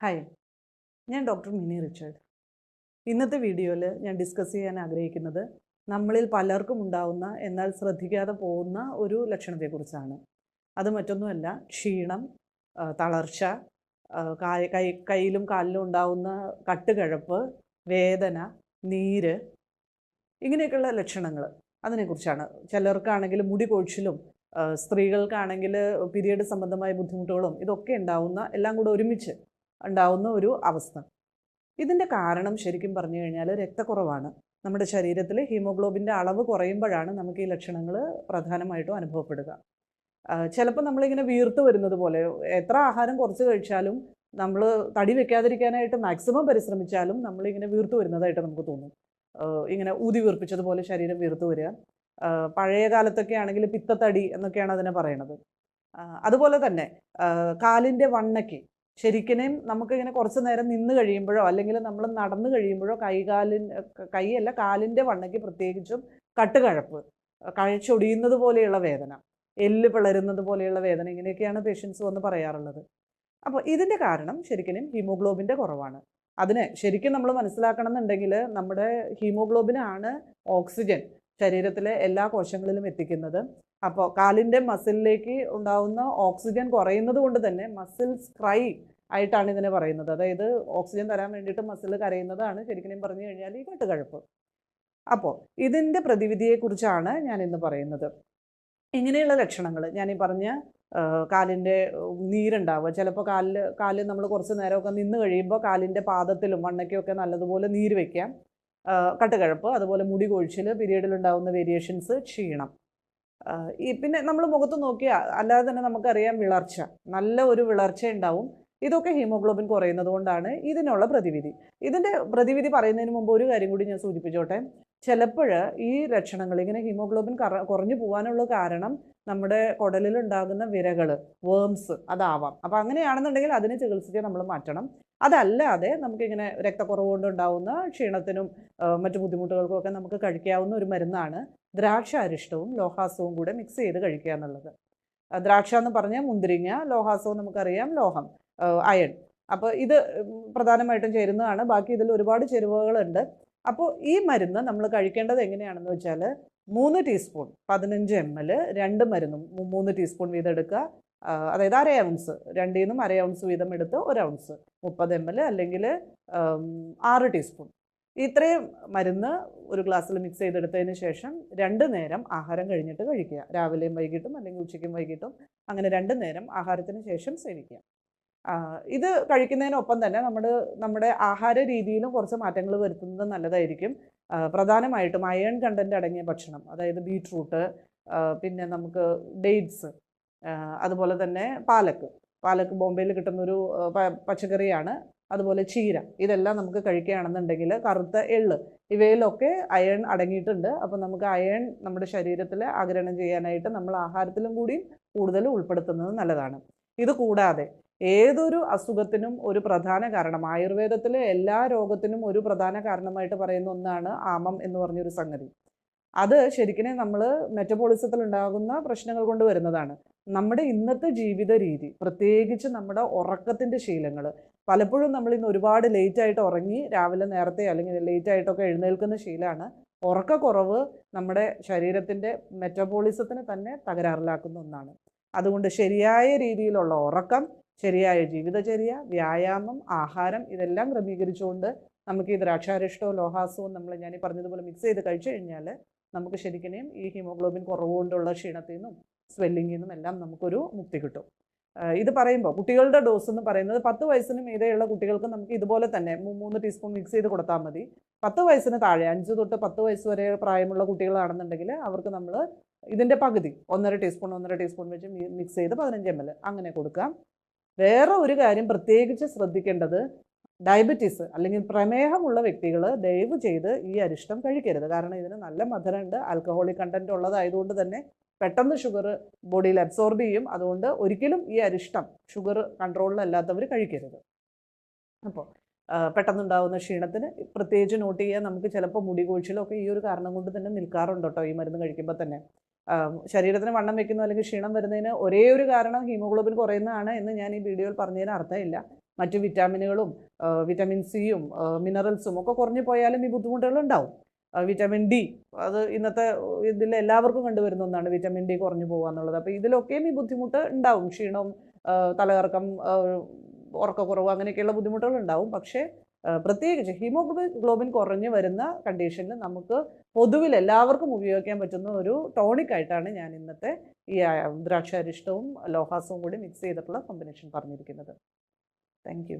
Hi ഞാൻ doctor mini Richard. ഇന്നത്തെ വീഡിയോയിൽ ഞാൻ ഡിസ്കസ് ചെയ്യാൻ ആഗ്രഹിക്കുന്നത് നമ്മളിൽ പലർക്കും ഉണ്ടാവുന്ന എന്നാൽ ശ്രദ്ധിക്കാതെ പോകുന്ന ഒരു ലക്ഷണത്തെക്കുറിച്ചാണ്. അത് മറ്റൊന്നുമല്ല ക്ഷീണം തളർച്ച കൈ കയ്യിലും കാലിലും ഉണ്ടാവുന്ന കട്ടുകഴപ്പ് വേദന നീര് ഇങ്ങനെയൊക്കെയുള്ള ലക്ഷണങ്ങൾ അതിനെക്കുറിച്ചാണ്. ചിലർക്കാണെങ്കിൽ മുടി കൊഴിച്ചിലും സ്ത്രീകൾക്കാണെങ്കിൽ പീരിയഡ് സംബന്ധമായ ബുദ്ധിമുട്ടുകളും ഇതൊക്കെ ഉണ്ടാവുന്ന എല്ലാം കൂടെ ഒരുമിച്ച് ഉണ്ടാവുന്ന ഒരു അവസ്ഥ. ഇതിന്റെ കാരണം ശരിക്കും പറഞ്ഞു കഴിഞ്ഞാൽ രക്തക്കുറവാണ്. നമ്മുടെ ശരീരത്തിൽ ഹീമോഗ്ലോബിന്റെ അളവ് കുറയുമ്പോഴാണ് നമുക്ക് ഈ ലക്ഷണങ്ങൾ പ്രധാനമായിട്ടും അനുഭവപ്പെടുക. ചിലപ്പോൾ നമ്മളിങ്ങനെ വീർത്ത് വരുന്നത് പോലെ എത്ര ആഹാരം കുറച്ച് കഴിച്ചാലും നമ്മൾ തടി വെക്കാതിരിക്കാനായിട്ട് മാക്സിമം പരിശ്രമിച്ചാലും നമ്മളിങ്ങനെ വീർത്ത് വരുന്നതായിട്ട് നമുക്ക് തോന്നും. ഇങ്ങനെ ഊതി വീർപ്പിച്ചതുപോലെ ശരീരം വീർത്ത് വരിക. പഴയ കാലത്തൊക്കെ ആണെങ്കിൽ പിത്തത്തടി എന്നൊക്കെയാണ് അതിനെ പറയണത്. അതുപോലെ തന്നെ കാലിന്റെ വണ്ണയ്ക്ക് ശരിക്കും നമുക്കിങ്ങനെ കുറച്ച് നേരം നിന്ന് കഴിയുമ്പോഴോ അല്ലെങ്കിൽ നമ്മൾ നടന്നു കഴിയുമ്പോഴോ കൈകാലിൻ കൈയല്ല കാലിന്റെ വണ്ണയ്ക്ക് പ്രത്യേകിച്ചും കട്ടുകഴപ്പ് കഴിച്ചൊടിയുന്നത് പോലെയുള്ള വേദന എല്ല് പിളരുന്നത് പോലെയുള്ള വേദന ഇങ്ങനെയൊക്കെയാണ് പേഷ്യൻസ് വന്ന് പറയാറുള്ളത്. അപ്പോൾ ഇതിന്റെ കാരണം ശരിക്കും ഹീമോഗ്ലോബിന്റെ കുറവാണ്. അതിന് ശരിക്കും നമ്മൾ മനസ്സിലാക്കണം എന്നുണ്ടെങ്കിൽ നമ്മുടെ ഹീമോഗ്ലോബിനാണ് ഓക്സിജൻ. ശരീരത്തിലെ എല്ലാ കോശങ്ങളിലും എത്തിക്കുന്നത്. അപ്പോൾ കാലിന്റെ മസിലിലേക്ക് ഉണ്ടാവുന്ന ഓക്സിജൻ കുറയുന്നത് കൊണ്ട് തന്നെ മസിൽസ് ക്രൈ ആയിട്ടാണ് ഇതിനെ പറയുന്നത്. അതായത് ഓക്സിജൻ തരാൻ വേണ്ടിയിട്ട് മസിൽ കരയുന്നതാണ് ശരിക്കും പറഞ്ഞു കഴിഞ്ഞാൽ ഈ കെട്ടുകഴപ്പ്. അപ്പോൾ ഇതിന്റെ പ്രതിവിധിയെക്കുറിച്ചാണ് ഞാൻ ഇന്ന് പറയുന്നത്. ഇങ്ങനെയുള്ള ലക്ഷണങ്ങൾ ഞാൻ ഈ പറഞ്ഞ കാലിന്റെ നീരുണ്ടാവുക. ചിലപ്പോൾ കാലിൽ കാലിൽ നമ്മൾ കുറച്ച് നേരമൊക്കെ നിന്ന് കഴിയുമ്പോൾ കാലിന്റെ പാദത്തിലും മണ്ണയ്ക്കൊക്കെ നല്ലതുപോലെ നീര് വയ്ക്കാം കട്ടുകഴപ്പ് അതുപോലെ മുടി കൊഴിച്ചിൽ പീരീഡിലുണ്ടാകുന്ന വേരിയേഷൻസ് ക്ഷീണം ഈ പിന്നെ നമ്മൾ മുഖത്ത് നോക്കിയാൽ അല്ലാതെ തന്നെ നമുക്കറിയാം വിളർച്ച. നല്ല ഒരു വിളർച്ച ഉണ്ടാവും. ഇതൊക്കെ ഹീമോഗ്ലോബിൻ കുറയുന്നത് കൊണ്ടാണ് ഇതിനുള്ള പ്രതിവിധി. ഇതിന്റെ പ്രതിവിധി പറയുന്നതിന് മുമ്പ് ഒരു കാര്യം കൂടി ഞാൻ സൂചിപ്പിച്ചോട്ടെ. ചിലപ്പോൾ ഈ ലക്ഷണങ്ങൾ ഇങ്ങനെ ഹീമോഗ്ലോബിൻ കുറഞ്ഞു പോകാനുള്ള കാരണം നമ്മുടെ കുടലിലുണ്ടാകുന്ന വിരകൾ വേംസ് അതാവാം. അപ്പോൾ അങ്ങനെയാണെന്നുണ്ടെങ്കിൽ അതിനെ ചികിത്സിച്ച് നമ്മൾ മാറ്റണം. അതല്ലാതെ നമുക്കിങ്ങനെ രക്തക്കുറവ് കൊണ്ടുണ്ടാവുന്ന ക്ഷീണത്തിനും മറ്റു ബുദ്ധിമുട്ടുകൾക്കും ഒക്കെ നമുക്ക് കഴിക്കാവുന്ന ഒരു മരുന്നാണ് ദ്രാക്ഷ അരിഷ്ടവും ലോഹാസവും കൂടെ മിക്സ് ചെയ്ത് കഴിക്കുക എന്നുള്ളത്. ദ്രാക്ഷ എന്ന് പറഞ്ഞാൽ മുന്തിരിങ്ങ ലോഹാസവും നമുക്കറിയാം ലോഹം അയൺ. അപ്പോൾ ഇത് പ്രധാനമായിട്ടും ചേരുന്നതാണ്. ബാക്കി ഇതിൽ ഒരുപാട് ചേരുവകളുണ്ട്. അപ്പോൾ ഈ മരുന്ന് നമ്മൾ കഴിക്കേണ്ടത് എങ്ങനെയാണെന്ന് വെച്ചാൽ മൂന്ന് ടീസ്പൂൺ പതിനഞ്ച് എം എൽ രണ്ട് മരുന്നും മൂന്ന് ടീസ്പൂൺ വീതം എടുക്കുക അതായത് അര ഔൺസ് രണ്ടിൽ നിന്നും അര ഔൺസ് വീതം എടുത്ത് ഒരു ഔൺസ് മുപ്പത് എം എൽ അല്ലെങ്കിൽ ആറ് ടീസ്പൂൺ. ഇത്രയും മരുന്ന് ഒരു ഗ്ലാസ്സിൽ മിക്സ് ചെയ്തെടുത്തതിന് ശേഷം രണ്ട് നേരം ആഹാരം കഴിഞ്ഞിട്ട് കഴിക്കുക. രാവിലെയും വൈകിട്ടും അല്ലെങ്കിൽ ഉച്ചയ്ക്കും വൈകിട്ടും അങ്ങനെ രണ്ട് നേരം ആഹാരത്തിന് ശേഷം സേവിക്കുക. ഇത് കഴിക്കുന്നതിനൊപ്പം തന്നെ നമ്മൾ നമ്മുടെ ആഹാര രീതിയിലും കുറച്ച് മാറ്റങ്ങൾ വരുത്തുന്നത് നല്ലതായിരിക്കും. പ്രധാനമായിട്ടും അയൺ കണ്ടന്റ് അടങ്ങിയ ഭക്ഷണം അതായത് ബീട്രൂട്ട് പിന്നെ നമുക്ക് ഡേറ്റ്സ് അതുപോലെ തന്നെ പാലക്ക് പാലക്ക് ബോംബെയിൽ കിട്ടുന്നൊരു പച്ചക്കറിയാണ്. അതുപോലെ ചീര ഇതെല്ലാം നമുക്ക് കഴിക്കുകയാണെന്നുണ്ടെങ്കിൽ കറുത്ത എള്ള് ഇവയിലൊക്കെ അയൺ അടങ്ങിയിട്ടുണ്ട്. അപ്പോൾ നമുക്ക് അയൺ നമ്മുടെ ശരീരത്തിൽ ആഗിരണം ചെയ്യാനായിട്ട് നമ്മൾ ആഹാരത്തിലും കൂടി കൂടുതൽ ഉൾപ്പെടുത്തുന്നത് നല്ലതാണ്. ഇത് കൂടാതെ ഏതൊരു അസുഖത്തിനും ഒരു പ്രധാന കാരണം. ആയുർവേദത്തിലെ എല്ലാ രോഗത്തിനും ഒരു പ്രധാന കാരണമായിട്ട് പറയുന്ന ഒന്നാണ് ആമം എന്ന് പറഞ്ഞൊരു സംഗതി. അത് ശരിക്കും നമ്മൾ മെറ്റബോളിസത്തിൽ ഉണ്ടാകുന്ന പ്രശ്നങ്ങൾ കൊണ്ട് വരുന്നതാണ്. നമ്മുടെ ഇന്നത്തെ ജീവിത രീതി പ്രത്യേകിച്ച് നമ്മുടെ ഉറക്കത്തിന്റെ ശീലങ്ങൾ പലപ്പോഴും നമ്മൾ ഇന്ന് ഒരുപാട് ലേറ്റ് ആയിട്ട് ഉറങ്ങി രാവിലെ നേരത്തെ അല്ലെങ്കിൽ ലേറ്റ് ആയിട്ടൊക്കെ എഴുന്നേൽക്കുന്ന ശീലമാണ്. ഉറക്കക്കുറവ് നമ്മുടെ ശരീരത്തിന്റെ മെറ്റബോളിസത്തിന് തന്നെ തകരാറിലാക്കുന്ന ഒന്നാണ്. അതുകൊണ്ട് ശരിയായ രീതിയിലുള്ള ഉറക്കം ശരിയായ ജീവിതചര്യ വ്യായാമം ആഹാരം ഇതെല്ലാം ക്രമീകരിച്ചുകൊണ്ട് നമുക്ക് ഈ ദ്രാക്ഷാരിഷ്ടവും ലോഹാസവും നമ്മൾ ഞാൻ ഈ പറഞ്ഞതുപോലെ മിക്സ് ചെയ്ത് കഴിച്ചു കഴിഞ്ഞാൽ നമുക്ക് ശരിക്കും ഈ ഹീമോഗ്ലോബിൻ കുറവുകൊണ്ടുള്ള ക്ഷീണത്തിൽ നിന്നും സ്വെല്ലിങ്ങിൽ നിന്നും എല്ലാം നമുക്കൊരു മുക്തി കിട്ടും. ഇത് പറയുമ്പോൾ കുട്ടികളുടെ ഡോസ് എന്ന് പറയുന്നത് പത്ത് വയസ്സിന് മീതെയുള്ള കുട്ടികൾക്ക് നമുക്ക് ഇതുപോലെ തന്നെ മൂന്ന് ടീസ്പൂൺ മിക്സ് ചെയ്ത് കൊടുത്താൽ മതി. പത്ത് വയസ്സിന് താഴെ അഞ്ച് തൊട്ട് പത്ത് വയസ്സ് വരെ പ്രായമുള്ള കുട്ടികളാണെന്നുണ്ടെങ്കിൽ അവർക്ക് നമ്മൾ ഇതിന്റെ പകുതി ഒന്നര ടീസ്പൂൺ ഒന്നര ടീസ്പൂൺ വെച്ച് മിക്സ് ചെയ്ത് പതിനഞ്ച് എം എൽ അങ്ങനെ കൊടുക്കാം. വേറെ ഒരു കാര്യം പ്രത്യേകിച്ച് ശ്രദ്ധിക്കേണ്ടത് ഡയബറ്റീസ് അല്ലെങ്കിൽ പ്രമേഹമുള്ള വ്യക്തികൾ ദയവ് ചെയ്ത് ഈ അരിഷ്ടം കഴിക്കരുത്. കാരണം ഇതിന് നല്ല മധുരമുണ്ട്. ആൽക്കഹോളിക് കണ്ടന്റ് ഉള്ളതായതുകൊണ്ട് തന്നെ പെട്ടെന്ന് ഷുഗർ ബോഡിയിൽ അബ്സോർബ് ചെയ്യും. അതുകൊണ്ട് ഒരിക്കലും ഈ അരിഷ്ടം ഷുഗർ കൺട്രോളിലല്ലാത്തവർ കഴിക്കരുത്. അപ്പോൾ പെട്ടെന്നുണ്ടാകുന്ന ക്ഷീണത്തിന് പ്രത്യേകിച്ച് നോട്ട് ചെയ്യാൻ നമുക്ക് ചിലപ്പോൾ മുടി കൊഴിച്ചിലൊക്കെ ഈ ഒരു കാരണം കൊണ്ട് തന്നെ നിൽക്കാറുണ്ട് കേട്ടോ ഈ മരുന്ന് കഴിക്കുമ്പോൾ തന്നെ. ശരീരത്തിന് വണ്ണം വെക്കുന്നു അല്ലെങ്കിൽ ക്ഷീണം വരുന്നതിന് ഒരേ ഒരു കാരണം ഹീമോഗ്ലോബിൻ കുറയുന്നതാണ് എന്ന് ഞാൻ ഈ വീഡിയോയിൽ പറഞ്ഞതിന് അർത്ഥമില്ല. മറ്റ് വിറ്റാമിനുകളും വിറ്റാമിൻ സിയും മിനറൽസും ഒക്കെ കുറഞ്ഞു പോയാലും ഈ ബുദ്ധിമുട്ടുകൾ ഉണ്ടാവും. വിറ്റാമിൻ ഡി അത് ഇന്നത്തെ ഇതിൽ എല്ലാവർക്കും കണ്ടുവരുന്ന ഒന്നാണ് വിറ്റാമിൻ ഡി കുറഞ്ഞു പോകുക എന്നുള്ളത്. അപ്പോൾ ഇതിലൊക്കെയും ഈ ബുദ്ധിമുട്ട് ഉണ്ടാവും. ക്ഷീണവും തലകറക്കം ഉറക്കക്കുറവ് അങ്ങനെയൊക്കെയുള്ള ബുദ്ധിമുട്ടുകൾ ഉണ്ടാവും. പക്ഷേ പ്രത്യേകിച്ച് ഹീമോഗ്ലോബിൻ ഗ്ലോബിൻ കുറഞ്ഞു വരുന്ന കണ്ടീഷനിൽ നമുക്ക് പൊതുവിൽ എല്ലാവർക്കും ഉപയോഗിക്കാൻ പറ്റുന്ന ഒരു ടോണിക് ആയിട്ടാണ് ഞാൻ ഇന്നത്തെ ഈ ദ്രാക്ഷാരിഷ്ടവും ലോഹാസവും കൂടി മിക്സ് ചെയ്തിട്ടുള്ള കോമ്പിനേഷൻ പറഞ്ഞിരിക്കുന്നത്. താങ്ക്